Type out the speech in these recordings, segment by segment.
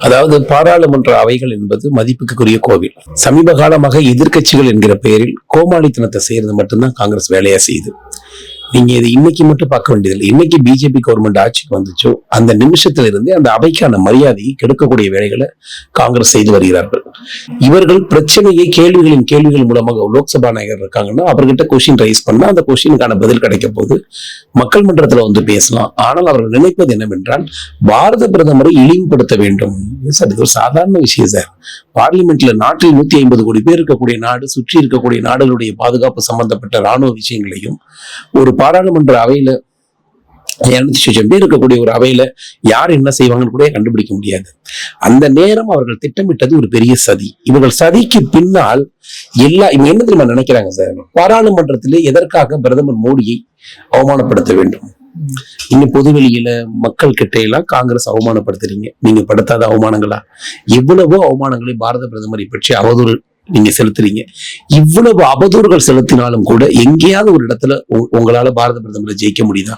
அதாவது பாராளுமன்ற அவைகள் என்பது மதிப்புக்குரிய கோவில். சமீப காலமாக எதிர்க்கட்சிகள் என்கிற பெயரில் கோமாளித்தனத்தை செய்யறது மட்டும்தான் காங்கிரஸ் வேலையா செய்யுது. நீங்க இதை இன்னைக்கு மட்டும் பார்க்க வேண்டியதில்லை. இன்னைக்கு பிஜேபி கவர்மெண்ட் ஆட்சிக்கு வந்துச்சோ அந்த நிமிஷத்துல இருந்தே அந்த அவைக்கான மரியாதையை கெடுக்கக்கூடிய வேலைகளை காங்கிரஸ் செய்து வருகிறார்கள். இவர்கள் பிரச்சனையை கேள்விகளின் கேள்விகள் மூலமாக லோக்சபா நாயகர் இருக்காங்கன்னா அவர்கிட்ட கொஸ்டின் ரைஸ் பண்ணா அந்த கொஸ்டினுக்கான பதில் கிடைக்க போது மக்கள் மன்றத்துல வந்து பேசலாம். ஆனால் அவர்கள் நினைப்பது என்னவென்றால் பாரத பிரதமரை இழிவுபடுத்த வேண்டும். சார் இது ஒரு சாதாரண விஷயம் சார். பார்லிமெண்ட்ல நாட்டில் நூத்தி ஐம்பது கோடி பேர் இருக்கக்கூடிய நாடு சுற்றி இருக்கக்கூடிய நாடுகளுடைய பாதுகாப்பு சம்பந்தப்பட்ட ராணுவ விஷயங்களையும் ஒரு பாராளுமன்ற அவையில இரநூத்தி லட்சம் பேர் இருக்கக்கூடிய ஒரு அவையில யார் என்ன செய்வாங்கன்னு கூட கண்டுபிடிக்க முடியாது. அந்த நேரம் அவர்கள் திட்டமிட்டது ஒரு பெரிய சதி. இவர்கள் சதிக்கு பின்னால் எல்லா இவங்க என்ன தெரியுமா நினைக்கிறாங்க சார்? பாராளுமன்றத்திலே எதற்காக பிரதமர் மோடியை அவமானப்படுத்த வேண்டும்? இன்னும் பொதுவெளியில மக்கள் கிட்ட எல்லாம் காங்கிரஸ் அவமானப்படுத்துறீங்க. நீங்க படுத்தாத அவமானங்களா? எவ்வளவோ அவமானங்களை பாரத பிரதமரை பற்றி அவதூறு நீங்க செலுத்துறீங்க. இவ்வளவு அவதூறுகள் செலுத்தினாலும் கூட எங்கேயாவது ஒரு இடத்துல உங்களால பாரத பிரதமரை ஜெயிக்க முடியுதா?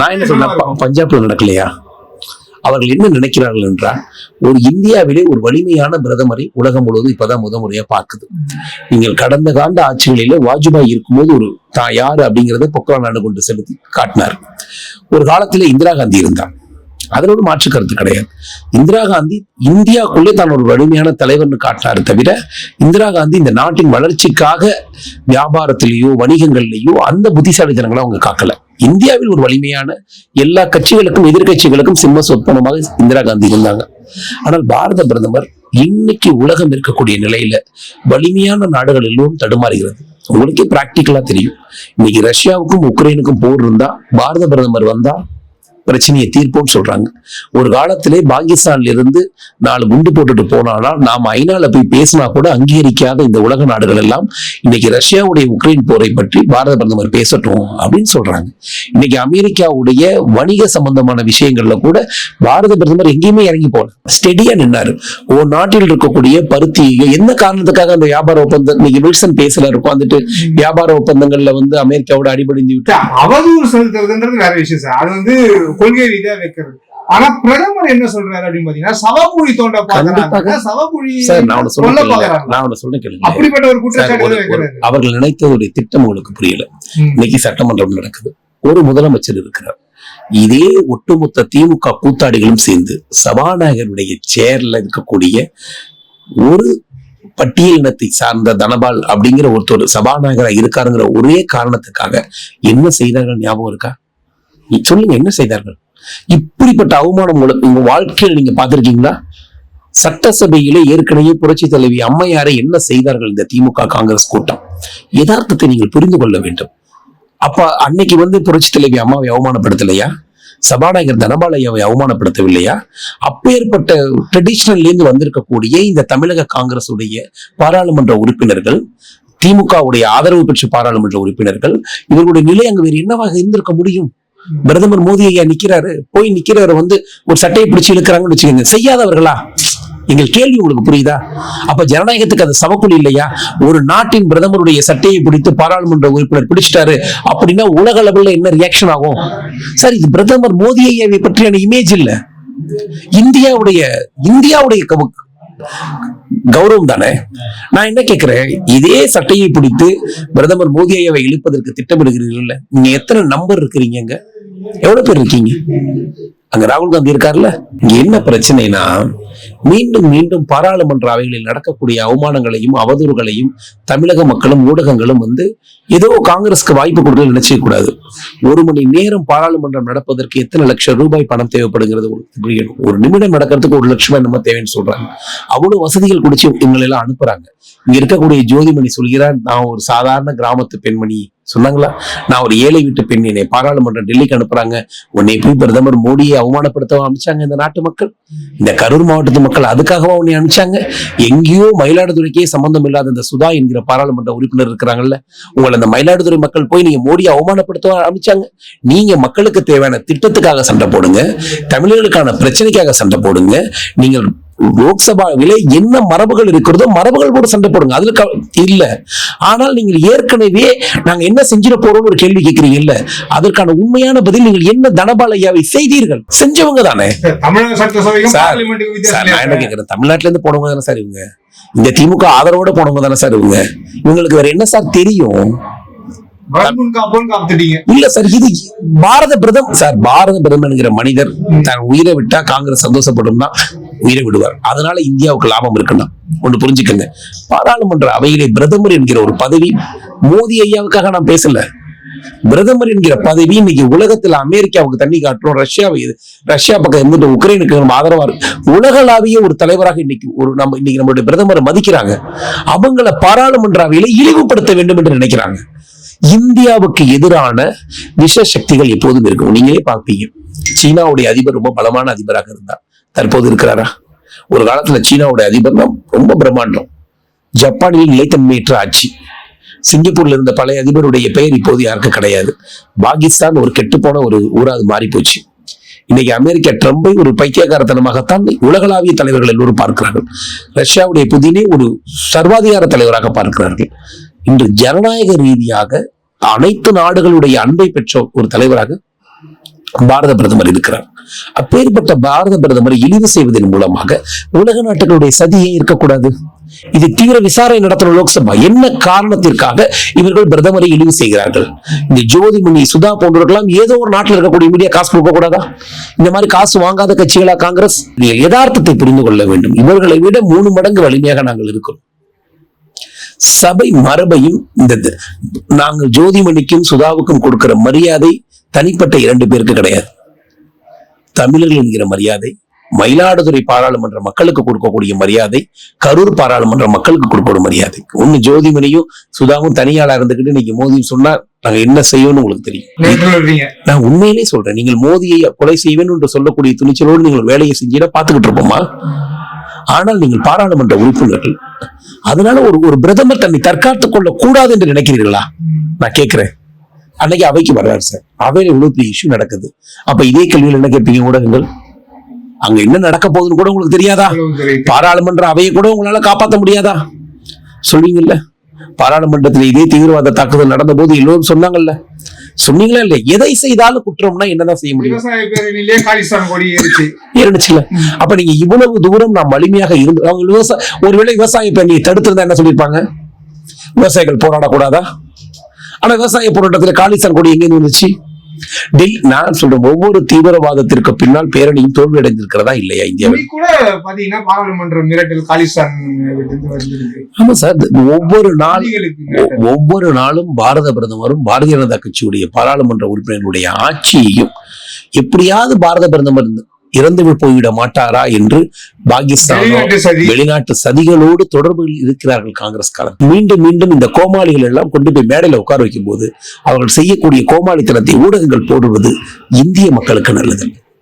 நான் என்ன பஞ்சாப்ல நடக்கலையா? அவர்கள் என்ன நினைக்கிறார்கள் என்றால் ஒரு இந்தியாவிலே ஒரு வலிமையான பிரதமரை உலகம் முழுவதும் இப்பதான் முத முறையா பார்க்குது. நீங்கள் கடந்த காண்ட ஆட்சிகளில வாஜ்பாய் இருக்கும்போது ஒரு தான் யாரு அப்படிங்கறத பொக்ரான் நாடு கொண்டு செலுத்தி காட்டினார். ஒரு காலத்துல இந்திரா காந்தி இருந்தார் அதனோட மாற்று கருத்து கிடையாது. இந்திரா காந்தி இந்தியாவுக்குள்ளே தான் ஒரு வலிமையான தலைவர்னு காட்டினாரு தவிர இந்திரா காந்தி இந்த நாட்டின் வளர்ச்சிக்காக வியாபாரத்திலேயோ வணிகங்கள்லயோ அந்த புத்திசாலித்தனங்களை அவங்க காக்கல. இந்தியாவில் ஒரு வலிமையான எல்லா கட்சிகளுக்கும் எதிர்க்கட்சிகளுக்கும் சிம்ம சொப்பனமாக இந்திரா காந்தி இருந்தாங்க. ஆனால் பாரத பிரதமர் இன்னைக்கு உலகம் இருக்கக்கூடிய நிலையில வலிமையான நாடுகள் எல்லோரும் தடுமாறுகிறது. உங்களுக்கே பிராக்டிக்கலா தெரியும். இன்னைக்கு ரஷ்யாவுக்கும் உக்ரைனுக்கும் போர் இருந்தா பாரத பிரதமர் வந்தா பிரச்சனையை தீர்ப்போம்னு சொல்றாங்க. ஒரு காலத்திலே பாகிஸ்தான்ல இருந்து நாலு குண்டு போட்டுட்டு போனானா நாம ஐநால போய் பேசினா கூட அங்கீகரிக்காத இந்த உலக நாடுகள் எல்லாம் இன்னைக்கு ரஷ்யாவுடைய உக்ரைன் போரை பற்றி பாரத பிரதமர் பேசட்டும் அப்படின்னு சொல்றாங்க. இன்னைக்கு அமெரிக்காவுடைய வணிக சம்பந்தமான விஷயங்கள்ல கூட பாரத பிரதமர் எங்கேயுமே இறங்கி போல ஸ்டெடியா நின்னாரு. ஒரு நாட்டில் இருக்கக்கூடிய பருத்தி என்ன காரணத்துக்காக அந்த வியாபார ஒப்பந்தம் இன்னைக்கு வில்சன் பேசல உட்காந்துட்டு வியாபார ஒப்பந்தங்கள்ல வந்து அமெரிக்காவோட அடிபடிந்து விட்டு. அவதூறு செலுத்துறதுன்றது வேற விஷயம் சார். அது வந்து கொள்கை ரீதியா வைக்கிறது. ஆனா பிரதமர் என்ன சொல்றாரு அப்படின்னு பாத்தீங்கன்னா சவக்குழி தோண்ட பாக்குறாங்க. சவக்குழி நான் கேளுங்க அப்படிப்பட்ட ஒரு குற்றச்சாட்டு அவர்கள் நினைத்ததுடைய திட்டம் உங்களுக்கு புரியல. இன்னைக்கு சட்டமன்றம் நடக்குது. ஒரு முதலமைச்சர் இருக்கிறார். இதே ஒட்டுமொத்த திமுக கூத்தாடிகளும் சேர்ந்து சபாநாயகருடைய சேர்ல இருக்கக்கூடிய ஒரு பட்டியல் இனத்தை சார்ந்த தனபால் அப்படிங்கிற ஒருத்தர் சபாநாயகரா இருக்காருங்கிற ஒரே காரணத்துக்காக என்ன செய்தார்கள்? ஞாபகம் இருக்கா? சொல்லுங்க என்ன செய்தார்கள்? இப்படிப்பட்ட அவமானம் உங்களுக்கு உங்க வாழ்க்கையில் நீங்க பார்த்திருக்கீங்களா? சட்டசபையிலே ஏற்கனவே புரட்சி தலைவி அம்மையாரை என்ன செய்தார்கள் இந்த திமுக காங்கிரஸ் கூட்டம்? யதார்த்தத்தை நீங்கள் புரிந்து கொள்ள வேண்டும். அப்ப அன்னைக்கு வந்து புரட்சி தலைவி அம்மாவை அவமானப்படுத்தலையா? சபாநாயகர் தனபாலையாவை அவமானப்படுத்தவில்லையா? அப்பேற்பட்ட ட்ரெடிஷ்னல்லேருந்து வந்திருக்கக்கூடிய இந்த தமிழக காங்கிரஸ் உடைய பாராளுமன்ற உறுப்பினர்கள் திமுகவுடைய ஆதரவு பெற்ற பாராளுமன்ற உறுப்பினர்கள் இவர்களுடைய நிலை அங்கு வேறு என்னவாக இருந்திருக்க முடியும்? பிரதமர் மோடி ஐயா நிக்கிறாரு? போய் நிக்கிறவரை வந்து ஒரு சட்டையை பிடிச்சு இழுக்கிறாங்கன்னு வச்சுக்கோங்க. செய்யாதவர்களா? எங்கள் கேள்வி உங்களுக்கு புரியுதா? அப்ப ஜனநாயகத்துக்கு அது சமக்குழி இல்லையா? ஒரு நாட்டின் பிரதமருடைய சட்டையை பிடித்து பாராளுமன்ற உறுப்பினர் பிடிச்சிட்டாரு அப்படின்னா உலக அளவில் என்ன ரியாக்ஷன் ஆகும்? சார் இது பிரதமர் மோடி ஐயாவை பற்றியான இமேஜ் இல்ல. இந்தியாவுடைய இந்தியாவுடைய கௌரவம் தானே? நான் என்ன கேட்கிறேன்? இதே சட்டையை பிடித்து பிரதமர் மோடி ஐயாவை இழுப்பதற்கு திட்டமிடுகிறீர்கள் நீங்க எத்தனை நம்பர் இருக்கிறீங்க எவ்வளவு பேர் இருக்கீங்க? அங்க ராகுல் காந்தி இருக்காருல்ல இங்க என்ன பிரச்சனைனா மீண்டும் மீண்டும் பாராளுமன்ற அவைகளில் நடக்கக்கூடிய அவமானங்களையும் அவதூறுகளையும் தமிழக மக்களும் ஊடகங்களும் வந்து ஏதோ காங்கிரஸ்க்கு வாய்ப்பு கொடுக்க நினைச்சிக்க கூடாது. ஒரு மணி நேரம் பாராளுமன்றம் நடப்பதற்கு எத்தனை லட்சம் ரூபாய் பணம் தேவைப்படுங்கிறது புரியணும். ஒரு நிமிடம் நடக்கிறதுக்கு ஒரு லட்சம் ரூபாய் நம்ம தேவைன்னு சொல்றாங்க. அவ்வளவு வசதிகள் குடிச்சு இவங்களை எல்லாம் அனுப்புறாங்க. இங்க இருக்கக்கூடிய ஜோதிமணி சொல்கிறார் நான் ஒரு சாதாரண கிராமத்து பெண்மணி. சொன்னாங்களா? நான் ஒரு ஏழை வீட்டு பெண் என்னை பாராளுமன்றம் டெல்லிக்கு அனுப்புறாங்க. உன்னை போய் பிரதமர் மோடியை அவமானப்படுத்தவும் அமைச்சாங்க இந்த நாட்டு மக்கள். இந்த கரூர் மாவட்டத்து மக்கள் மக்கள் அதுக்காகவா உன்னை அனுப்பிச்சாங்க? எங்கேயோ மயிலாடுதுறைக்கே சம்பந்தம் இல்லாத இந்த சுதா என்கிற பாராளுமன்ற உறுப்பினர் இருக்கிறாங்கல்ல உங்களை அந்த மயிலாடுதுறை மக்கள் போய் நீங்க மோடியை அவமானப்படுத்த அனுப்பிச்சாங்க. நீங்க மக்களுக்கு தேவையான திட்டத்துக்காக சண்டை போடுங்க தமிழர்களுக்கான பிரச்சனைக்காக சண்டை போடுங்க நீங்கள் லோக்சபாவிலே என்ன மரபுகள் இருக்கிறதோ மரபுகள் கூட சண்டை போடுங்க. அதுல இல்ல. ஆனால் நீங்கள் ஏற்கனவே நாங்க என்ன செஞ்சிட போறோம்னு ஒரு கேள்வி கேட்கிறீங்க இல்ல. அதற்கான உண்மையான பதில் நீங்கள் என்ன தனபாலையாவை செய்தீர்கள்? செஞ்சவங்க தானே. என்ன கேட்கிறேன் தமிழ்நாட்டுல இருந்து போனவங்க தானே சார் இவங்க. இந்த திமுக ஆதரவோட போனவங்க தானே சார் இவங்க. இவங்களுக்கு வேற என்ன சார் தெரியும்? இல்ல சார் இது பாரத பிரதம். சார் பாரத பிரதமர் என்கிற மனிதர் தன் உயிரை விட்டா காங்கிரஸ் சந்தோஷப்படும்னா உயிரை விடுவார். அதனால இந்தியாவுக்கு லாபம் இருக்குன்னா ஒன்று புரிஞ்சுக்கங்க. பாராளுமன்ற அவையிலே பிரதமர் என்கிற ஒரு பதவி மோடி ஐயாவுக்காக நான் பேசல. பிரதமர் என்கிற பதவி இன்னைக்கு உலகத்துல அமெரிக்காவுக்கு தண்ணி காட்டுறோம். ரஷ்யாவை ரஷ்யா பக்கம் இருந்துட்டு உக்ரைனுக்கு நம்ம ஆதரவா இருக்கு உலகளாவிய ஒரு தலைவராக இன்னைக்கு ஒரு நம்ம இன்னைக்கு நம்மளுடைய பிரதமரை மதிக்கிறாங்க. அவங்கள பாராளுமன்ற அவையில இழிவுபடுத்த வேண்டும் என்று நினைக்கிறாங்க. இந்தியாவுக்கு எதிரான விஷ சக்திகள் எப்போதும் இருக்கும். நீங்களே பார்ப்பீங்க. சீனாவுடைய அதிபர் ரொம்ப பலமான அதிபராக இருந்தார். தற்போது இருக்கிறாரா? ஒரு காலத்துல சீனாவுடைய அதிபர் தான் ரொம்ப பிரம்மாண்டம். ஜப்பானில் நிலைத்தன்மையற்ற ஆட்சி. சிங்கப்பூர்ல இருந்த பழைய அதிபருடைய பெயர் இப்போது யாருக்கும் கிடையாது. பாகிஸ்தான் ஒரு கெட்டுப்போன ஒரு ஊராக அது மாறி போச்சு இன்னைக்கு அமெரிக்கா ட்ரம்பை ஒரு பைத்தியகாரத்தனமாகத்தான் உலகளாவிய தலைவர்கள் எல்லோரும் பார்க்கிறார்கள். ரஷ்யாவுடைய புதினே ஒரு சர்வாதிகார தலைவராக பார்க்கிறார்கள். இன்று ஜனநாயக ரீதியாக அனைத்து நாடுகளுடைய அன்பை பெற்ற ஒரு தலைவராக பாரத பிரதமர் இருக்கிறார். அப்பேற்பட்ட பாரத பிரதமரை இழிவு செய்வதன் மூலமாக உலக நாட்டுகளுடைய சதியே இருக்கக்கூடாது. இது தீவிர விசாரணை நடத்தும் லோக்சபா. என்ன காரணத்திற்காக இவர்கள் பிரதமரை இழிவு செய்கிறார்கள்? இந்த ஜோதிமணி சுதா போன்றவர்களாம் ஏதோ ஒரு நாட்டில் இருக்கக்கூடிய மீடியா காசு கொடுக்க கூடாதா இந்த மாதிரி காசு வாங்காத கட்சிகளா காங்கிரஸ்? யதார்த்தத்தை புரிந்து கொள்ள வேண்டும். இவர்களை விட மூணு மடங்கு வலிமையாக நாங்கள் இருக்கிறோம் சபை மரபையும் இந்த நாங்கள் ஜோதிமணிக்கும் சுதாவுக்கும் கொடுக்கிற மரியாதை தனிப்பட்ட இரண்டு பேருக்கு கிடையாது. தமிழர்கள் என்கிற மரியாதை மயிலாடுதுறை பாராளுமன்ற மக்களுக்கு கொடுக்கக்கூடிய மரியாதை கரூர் பாராளுமன்ற மக்களுக்கு கொடுக்கக்கூடிய மரியாதை. ஒண்ணு ஜோதிமணியும் சுதாவும் தனியாளா இருந்துகிட்டு இன்னைக்கு மோதியும் சொன்னா நாங்க என்ன செய்யணும்னு உங்களுக்கு தெரியும். நான் உண்மையிலே சொல்றேன் நீங்கள் மோதியை கொலை செய்வேன் என்று சொல்லக்கூடிய துணிச்சலோடு நீங்கள் வேலையை செஞ்சீங்கன்னா பார்த்துக்கிட்டு இருப்போமா? ஆனால் நீங்கள் பாராளுமன்ற உறுப்பினர்கள். அதனால ஒரு ஒரு பிரதமர் தன்னை தற்காத்துக் கொள்ள கூடாது என்று நினைக்கிறீர்களா? நான் கேட்கிறேன். அன்னைக்கு அவைக்கு வர்றாரு சார். அவையில இவ்வளவு பெரிய இஷ்யூ நடக்குது. அப்ப இதே கேள்வியில் என்ன கேட்பீங்க ஊடகங்கள்? அங்க என்ன நடக்க போகுதுன்னு கூட உங்களுக்கு தெரியாதா. பாராளுமன்ற அவையை கூட உங்களால காப்பாற்ற முடியாதா? சொல்வீங்கல்ல பாராளுமன்றத்தில் இதே தீவிரவாத தாக்குதல் நடந்த போது எல்லோரும் சொன்னாங்கல்ல சொன்னீங்களா இல்ல எதை செய்தாலும் குற்றம்னா என்னதான் செய்ய முடியும்? இருந்துச்சுல அப்ப நீங்க இவ்வளவு தூரம் நாம் வலிமையாக இருந்து அவங்க விவசாய ஒருவேளை விவசாய பெண்ணியை தடுத்திருந்தா என்ன சொல்லியிருப்பாங்க? விவசாயிகள் போராடக்கூடாதா? ஆனா விவசாய போராட்டத்துல காலிஸ்தான் கொடி எங்க வந்துச்சு? டெல்லி நான் சொல்றேன் ஒவ்வொரு தீவிரவாதத்திற்கு பின்னால் பேரணியும் தோல்வி அடைந்திருக்கிறதா இல்லையா இந்தியாவில் இன்னைக்கு கூட பாத்தீங்கன்னா பாராளுமன்ற மிரட்டல் காலிஸ்தான் விட்டு வந்திருக்கு ஆமா சார் ஒவ்வொரு நாள் அதிகளுக்கு மிரட்டல். ஒவ்வொரு நாளும் பாரத பிரதமரும் பாரதிய ஜனதா கட்சியுடைய பாராளுமன்ற உறுப்பினர்களுடைய ஆட்சியையும் எப்படியாவது பாரத பிரதமர் இறந்து போய்விட மாட்டாரா என்று பாகிஸ்தானோ வெளிநாட்டு சதி. வெளிநாட்டு சதிகளோடு தொடர்பில் இருக்கிறார்கள் காங்கிரஸ்காரர் மீண்டும் மீண்டும் இந்த கோமாளிகள் எல்லாம் கொண்டு போய் மேடையில உட்கார வைக்கும் போது அவர்கள் செய்யக்கூடிய கோமாளித்தனத்தை ஊடகங்கள் போடுவது இந்திய மக்களுக்கு நல்லது.